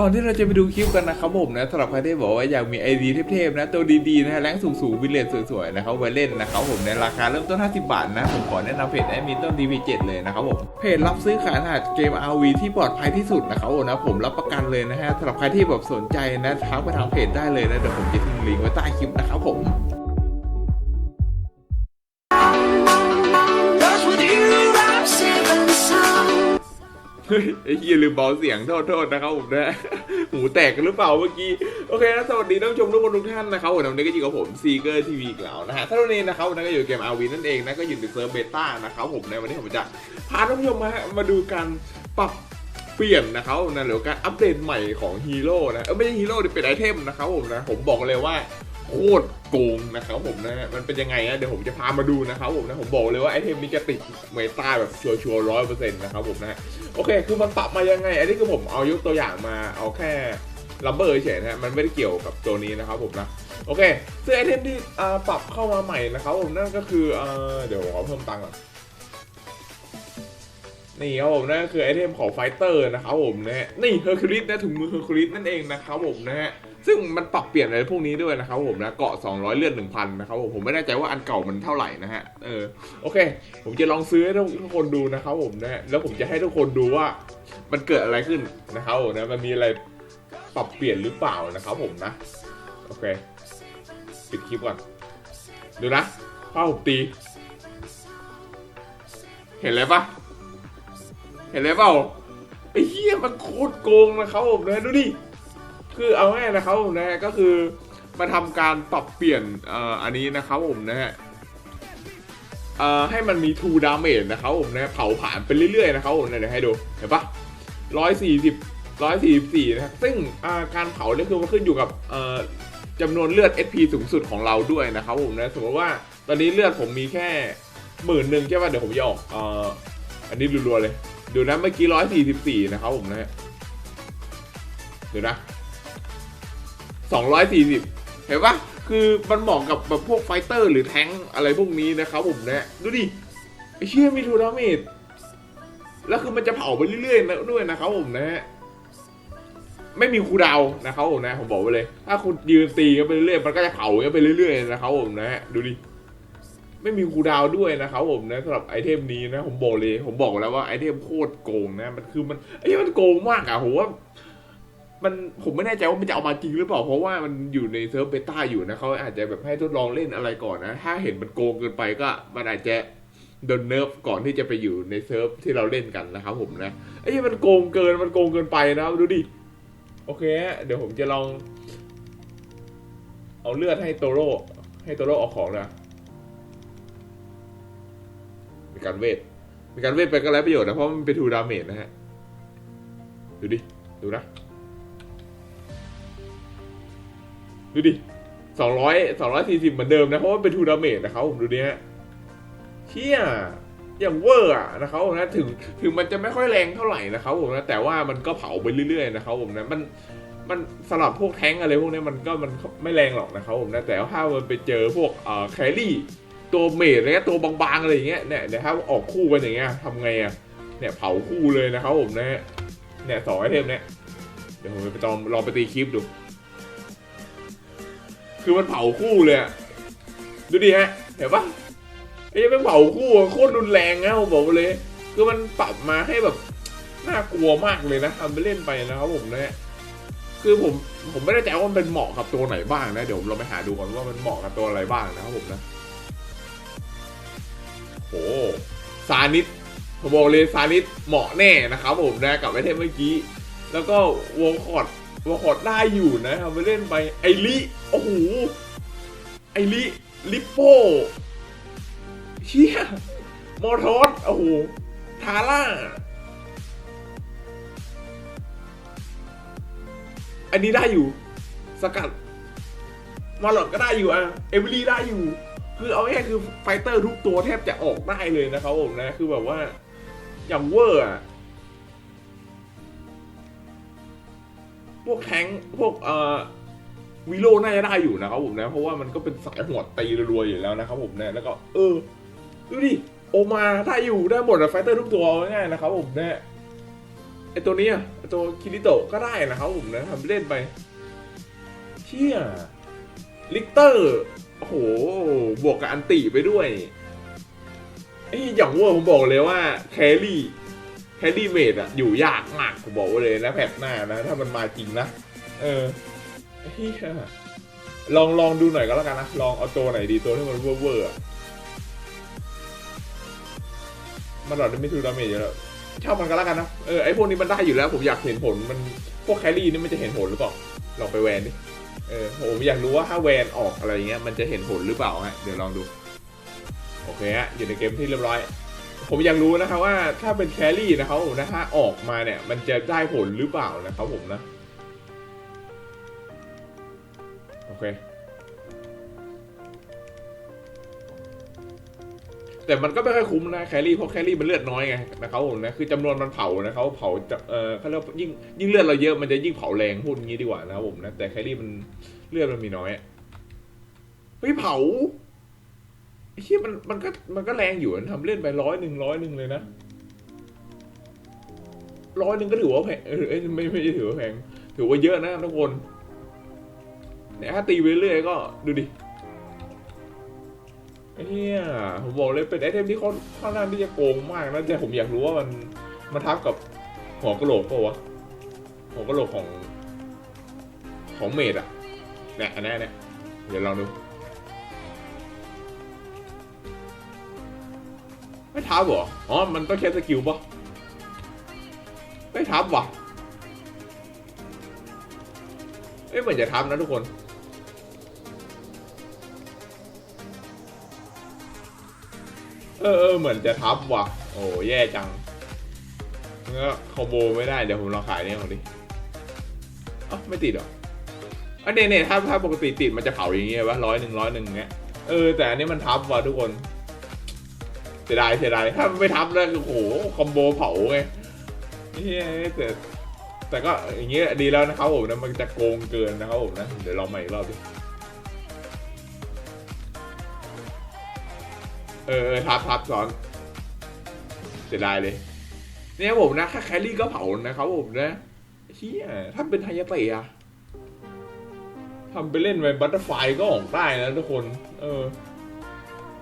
ก่อนที่เราจะไปดูคลิปกันนะครับผมนะสำหรับใครที่บอกว่าอยากมีไอดีเทพๆนะตัวดีๆนะฮะแรงสูงๆวิลเลจสวยๆนะครับไว้เล่นนะครับผมในราคาเริ่มต้น 50 บาทนะผมขอแนะนำเพจแอดมินต้น DV7 เลยนะครับผมเพจรับซื้อขายรหัสเกม RV ที่ปลอดภัยที่สุดนะครับผมนะผมรับประกันเลยนะฮะสำหรับใครที่แบบสนใจนะทักไปทางเพจได้เลยนะเดี๋ยวผมจะทิ้งลิงก์ไว้ใต้คลิปนะครับผม เฮ้ยไอ้เฮียลืมเบาเสียงโทษโทษนะครับผมนะหูแตกกันหรือเปล่าเมื่อกี้ โอเคนะสวัสดีท่านผู้ชมทุกคนทุกท่านนะครับวันนี้ก็อยู่กับผมซีเกอร์ทีวีอีกแล้วนะฮะถ้านนี้นะครับวันนี้ก็อยู่เกมอาวีนั่นเองนะก็อยู่ในเซิร์ฟเบต้านะครับผมในวันนี้ผมจะพาท่านผู้ชมมามาดูการปรับเปลี่ยนนะครับนะหรือการอัปเดตใหม่ของฮีโร่นะเออไม่ใช่ฮีโร่เป็นไอเทมนะครับผมนะผมบอกเลยว่า โคตรโกงนะครับผมนะ มันเป็นยังไงนะเดี๋ยวผมจะพามาดูนะครับผมนะ ผมบอกเลยว่าไอเทมนี้จะติดเมตาแบบชัวร์ๆร้อยเปอร์เซ็นต์นะครับผมนะ โอเค คือมันปรับมายังไง อันนี้คือผมเอายกตัวอย่างมาเอาแค่ลัมเบอร์เฉยนะฮะมันไม่ได้เกี่ยวกับตัวนี้นะครับผมนะ โอเคซึ่งไอเทมที่ปรับเข้ามาใหม่นะครับผมนั่นก็คือเดี๋ยวขอเพิ่มตังค์ก่อน นี่ครับผมนั่นก็คือไอเทมของไฟเตอร์นะครับผมนะฮะนี่เฮอร์คิวลิสนะถุงมือเฮอร์คิวลิสนั่นเองนะครับผมนะฮะซึ่งมันปรับเปลี่ยนอะไรพวกนี้ด้วยนะครับผมนะเกาะ 200 เลือด1,000นะครับผมผมไม่แน่ใจว่าอันเก่ามันเท่าไหร่นะฮะเออโอเค ผมจะลองซื้อให้ทุกคนดูนะครับผมนะฮะแล้วผมจะให้ทุกคนดูว่ามันเกิดอะไรขึ้นนะครับผมนะมันมีอะไรปรับเปลี่ยนหรือเปล่านะครับผมนะโอเคปิดคลิปก่อนดูนะป้าผมตี เห็นอะไรปะ ห็นอะไรเปล่าไอ้เหี้ยมันโคตรโกงนะครับผมนะดูดิคือเอาง่ายนะครับผมนะก็คือมาทำการปรับเปลี่ยนเอ่ออันนี้นะครับผมนะฮะเอ่อให้มันมี2 damage นะครับผมนะเผาผ่านไปเรื่อยๆนะครับผมนะเดี๋ยวให้ดูเห็นปะร้อยสี่สิบร้อยสี่สิบสี่นะซึ่งการเผาเนี่ยคือมันขึ้นอยู่กับเอ่อจำนวนเลือด SP สูงสุดของเราด้วยนะครับผมนะสมมติว่าตอนนี้เลือดผมมีแค่หมื่นหนึ่งใช่ป่ะเดี๋ยวผมจะออกเอ่ออันนี้รัวๆเลย เดูนะเมื่อกี้ร้อยสี่สิบสี่นะครับผมนะฮะดูนะ240เห็นปะคือมันเหมาะกับแบบพวกไฟเตอร์หรือแท้งอะไรพวกนี้นะครับผมนะดูดิไอเชี่ยมีทูดาเมจแล้วคือมันจะเผาไปเรื่อยๆนะด้วยนะครับผมนะฮะไม่มีคูดาวน์นะครับผมนะ ผมบอกไว้เลย ถ้าคุณยืนตีกันไปเรื่อยๆมันก็จะเผากันไปเรื่อยๆนะครับผมนะฮะดูดิ ไม่มีคูดาวด้วยนะครับผมนะสำหรับไอเทมนี้นะ ผมบอกเลย ผมบอกแล้วว่าไอเทมโคตรโกงนะมันคือมันไอ้ยมันโกงมากอะผมว่ามันผมไม่แน่ใจว่ามันจะเอามาจริงหรือเปล่าเพราะว่ามันอยู่ในเซิร์ฟเบต้าอยู่นะเขาอาจจะแบบให้ทดลองเล่นอะไรก่อนนะ ถ้าเห็นมันโกงเกินไปก็มันอาจจะโดนเนิร์ฟก่อนที่จะไปอยู่ในเซิร์ฟที่เราเล่นกันนะครับผมนะไอ้ยมันโกงเกินมันโกงเกินไปนะดูดิโอเค เดี๋ยวผมจะลอง เอาเลือดให้โตโร่ให้โตโร่ออกของนะ มีการเวท มีการเวทไปก็ไร้ประโยชน์นะ เพราะมันเป็นทูดาเมจนะฮะ ดูดิ ดูนะ ดูดิสองร้อยสองร้อยสี่สิบเหมือนเดิมนะ เพราะว่าเป็นทูดาเมจนะครับผมดูดิฮะเชี่ยอย่างเวอร์อะนะครับผมนะถึงถึงมันจะไม่ค่อยแรงเท่าไหร่นะครับผมนะแต่ว่ามันก็เผาไปเรื่อยๆนะครับผมนะมันมันสำหรับพวกแท้งอะไรพวกนี้มันก็มันไม่แรงหรอกนะครับผมนะแต่ว่าถ้ามันไปเจอพวกเอ่อแครี่ ตัวเมจอะไรเงี้ยตัวบางๆอะไรอย่างเงี้ยเนี่ยเดี๋ยวถ้าออกคู่กันอย่างเงี้ยทำไงอะเนี่ยเผาคู่เลยนะครับผมนะเนี่ยสองไอเทมเนี่ยเดี๋ยวผมไปลองลองไปตีคลิปดู คือมันเผาคู่เลยดูดิฮะเห็นปะไอ้ยังเป็นเผาคู่โคตรรุนแรงนะผมบอกเลย คือมันปรับมาให้แบบน่ากลัวมากเลยนะทำไปเล่นไปนะครับผมนะฮะคือผมผมไม่ได้ใจว่ามันเป็นเหมาะกับตัวไหนบ้างนะเดี๋ยวเราไปหาดูก่อนว่ามันเหมาะกับตัวอะไรบ้างนะครับผมนะ โอ้ซานิสผมบอกเลยซานิสเหมาะแน่นะครับผมนะกับไอเทมเมื่อกี้ แล้วก็วอลคอร์ดวอลคอร์ดได้อยู่นะทำไปเล่นไปไอริโอ้โหไอริลิปโป้เชียมอทอสโอ้โหทาร่าอันนี้ได้อยู่ สกัดมาหลอดก็ได้อยู่อะ เอเวอรี่ได้อยู่ คือเอาง่ายๆคือไฟเตอร์ทุกตัวแทบจะออกได้เลยนะครับผมนะ คือแบบว่าอย่างเวอร์อะพวกแทงพวกเอ่อวิโลน่าจะได้อยู่นะครับผมนะ เพราะว่ามันก็เป็นสายหัวตีรวๆอยู่แล้วนะครับผมนะแล้วก็ เออดูดิโอมาได้อยู่ได้หมดอะไฟเตอร์ทุกตัวง่ายนะครับผมนะไอตัวนี้ไอตัวคิริโตะก็ได้นะครับผมนะทำเล่นไปเชี่ยลิกเตอร์ โอ้โห บวกกับอันติไปด้วยไอ้ยอย่างว่าผมบอกเลยว่าแครี่แครี่เมดอะอยู่ยากมากผมบอกไว้เลยนะแพทหน้านะ ถ้ามันมาจริงนะ เออเฮียลองลองดูหน่อยก็แล้วกันนะ ลองเอาตัวไหนดีตัวที่มันเวอร์เวอร์อะมันหลอดไม่ทูดาเมจอยู่แล้วเช่ามันก็แล้วกันนะ เออไอพวกนี้มันได้อยู่แล้ว ผมอยากเห็นผลมันพวกแครี่นี่มันจะเห็นผลหรือเปล่าลองไปแวนดิ เออผมอยากรู้ว่าถ้าแวนออกอะไรเงี้ยมันจะเห็นผลหรือเปล่าฮะเดี๋ยวลองดู โอเคฮะอยู่ในเกมที่เรียบร้อย ผมอยากรู้นะครับว่าถ้าเป็นแครี่นะครับผมนะฮะออกมาเนี่ย มันจะได้ผลหรือเปล่านะครับผมนะ โอเค แต่มันก็ไม่ค่อยคุ้มนะแครี่เพราะแครี่มันเลือดน้อยไงนะครับผมนะคือจำนวนมันเผานะเขาเผาจะเออเขาเรียกยิ่งยิ่งเลือดเราเยอะมันจะยิ่งเผาแรงพูดอย่างนี้ดีกว่านะครับผมนะแต่แครี่มันเลือดมันมีน้อยเฮ้ยเผาไอ้เชี่ยมันมันก็มันก็แรงอยู่นทำเล่นไปร้อยหนึ่งร้อยหนึ่งเลยนะร้อยหนึ่งก็ถือว่าแพงเอ้ยไม่ไม่ถือว่าแพงถือว่าเยอะนะทุกคนเนี่ยถ้าตีไปเรื่อยก็ดูดิ ไอ้เฮียผมบอกเลยเป็นไอเทมที่ค่อนค่อนข้างที่จะโกงมากนะแต่ผมอยากรู้ว่ามันมันทับกับหัวกะโหลกเปล่าวะหัวกะโหลกของของเมดอะเนี่ยอันนี้เนี่ยเดี๋ยวลองดูไม่ทับเหรออ๋อมันต้องใช้สกิลปะไม่ทับว่ะเอ้ยเหมือนจะทับนะทุกคน เออเออเหมือนจะทับว่ะ โอ้แย่จังเงี้ยคอมโบไม่ได้ เดี๋ยวผมลองขายเนี่ยของดิอ๋อไม่ติดหรออันนี้เนี่ยถ้าถ้าปกติติดมันจะเผาอย่างเงี้ยวะร้อยหนึ่งร้อยหนึ่งเงี้ย เออแต่อันนี้มันทับว่ะทุกคนเสียดายเสียดายถ้าไม่ทับแล้วโอ้โหคอมโบเผาไงเฮ้ยแต่แต่ก็อย่างเงี้ยดีแล้วนะครับผมนะมันจะโกงเกินนะครับผมนะเดี๋ยวลองใหม่อีกรอบดิ เออทับทับซ้อนเสียดายเลย เนี่ยผมนะถ้าแคลรี่ก็เผานะครับผมนะเฮียถ้าเป็นไฮยาเตะอะทำไปเล่นไปบัตเตอร์ไฟก็ออกได้นะทุกคน เออ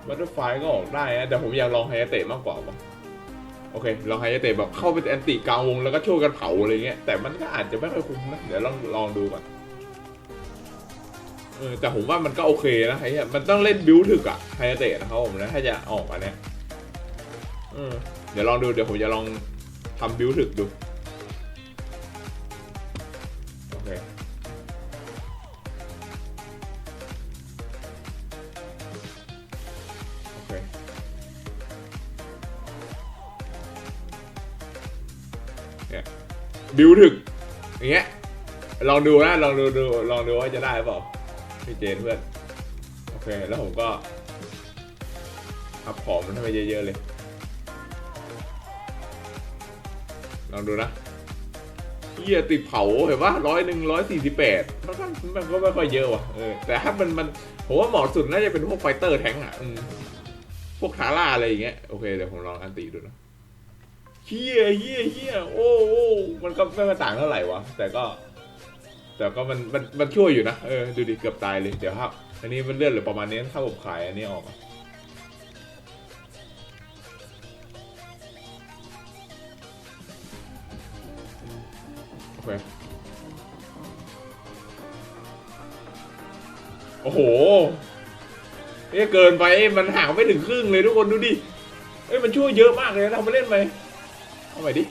บัตเตอร์ไฟก็ออกได้นะ แต่ผมอยากลองไฮยาเตะมากกว่าว่ะโอเค ลองไฮยาเตะแบบเข้าไปแอนติกลางวงแล้วก็ช่วยกันเผาอะไรเงี้ย แต่มันก็อาจจะไม่ค่อยคุ้มนะ เดี๋ยวลองลองดูก่อน เออแต่ผมว่ามันก็โอเคนะไอ้เนี่ยมันต้องเล่นบิวถึกอะไฮเตะนะครับผมนะถ้าจะออกอันเนี้ยเออเดี๋ยวลองดูเดี๋ยวผมจะลองทำบิวถึกดูโอเคโอเคเนี่ยบิวถึกอย่างเงี้ยลองดูนะลองดูดูลองดูว่าจะได้หรือเปล่า พี่เจนเพื่อน โอเค แล้วผมก็อัพของมันให้ไปเยอะ ๆ เลย ลองดูนะเฮียติดเผาเห็นปะร้อยหนึ่งร้อยสี่สิบแปดมันก็มันก็ไม่ค่อยเยอะว่ะเออแต่ถ้ามันมันผมว่าเหมาะสุดน่าจะเป็นพวกไฟเตอร์แทงอะพวกทาร่าอะไรอย่างเงี้ยโอเคเดี๋ยวผมลองอันตีดูนะเฮียเฮียเฮียโอ้โอ้มันก็ไม่ต่างเท่าไหร่วะแต่ก็ แต่ก็มันมันมันช่วยอยู่นะเออดูดิเกือบตายเลยเดี๋ยวครับ อันนี้มันเลื่อนหรือประมาณนี้ถ้าผมขายอันนี้ออกโอเคโอ้โหเนี่ยเกินไปมันห่างไม่ถึงครึ่งเลยทุกคนดูดิเอ้ยมันช่วยเยอะมากเลยนะทำไปเล่นไปเอาใหม่ดิ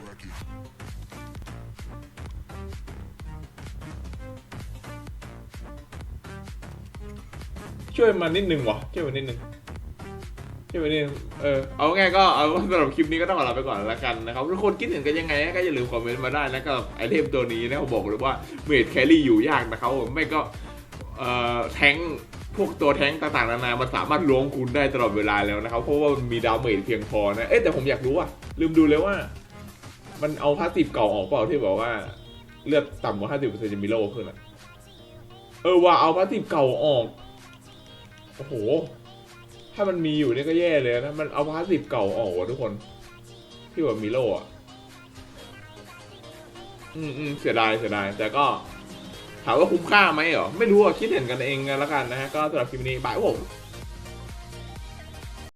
ช่วยมันนิดนึงวะช่วยมันนิดนึงช่วยมันนิดนึงเออเอาไงก็เอาสำหรับคลิปนี้ก็ต้องขอลาไปก่อนแล้วกันนะครับทุกคนคิดเห็นกันยังไงก็อย่าลืมคอมเมนต์มาได้นะกับไอเทมตัวนี้นะผมบอกเลยว่าเมดแครี่อยู่ยากนะครับไม่ก็เอ่อแทงพวกตัวแท้งต่างๆนานา มันสามารถล้วงคุณได้ตลอดเวลาแล้วนะครับ เพราะว่ามันมีดาเมจเพียงพอนะ เอ๊ะแต่ผมอยากรู้อะ ลืมดูเลยว่า มันเอาพาสติฟเก่าออกเปล่าที่บอกว่า เลือดต่ำกว่าห้าสิบเปอร์เซ็นต์จะมีโลขึ้นอะ เออว่าเอาพาสติฟเก่าออก โอ้โห ถ้ามันมีอยู่เนี่ยก็แย่เลยนะ มันเอาพาสิบเก่าออกว่ะทุกคน ที่ว่ามิโลอะ อืมอืมเสียดายเสียดายแต่ก็ถามว่าคุ้มค่าไหมเหรอ ไม่รู้อะ คิดเห็นกันเองกันละกันนะฮะ ก็สำหรับคลิปนี้บายครับผม